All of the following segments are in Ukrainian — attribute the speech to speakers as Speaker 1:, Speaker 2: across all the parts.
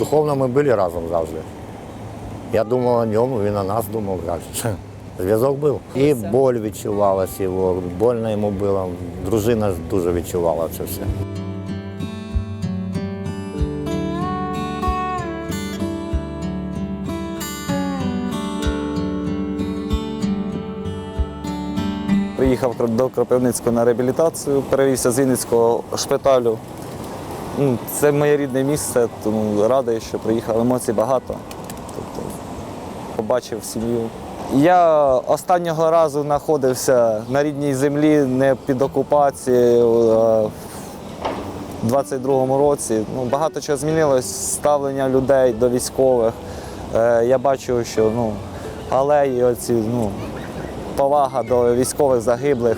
Speaker 1: Духовно ми були разом завжди. Я думав о ньому, він о нас думав. так. Зв'язок був. І боль відчувалася його, больно йому було. Дружина дуже відчувала це все.
Speaker 2: Приїхав до Кропивницького на реабілітацію, перевівся з Вінницького шпиталю. Ну, Це моє рідне місце, тому радий, що приїхав. Емоцій багато. Тобто, побачив сім'ю. Я останнього разу знаходився на рідній землі, не під окупацією. а в 22-му році ну, багато чого змінилось, ставлення людей до військових. Е, я бачу, що ну, алеї, оці, ну, повага до військових загиблих.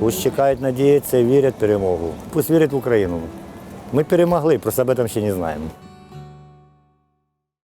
Speaker 1: Пусть чекають, надіються вірять в перемогу. Пусть вірять в Україну. Ми перемогли, про себе там ще не знаємо.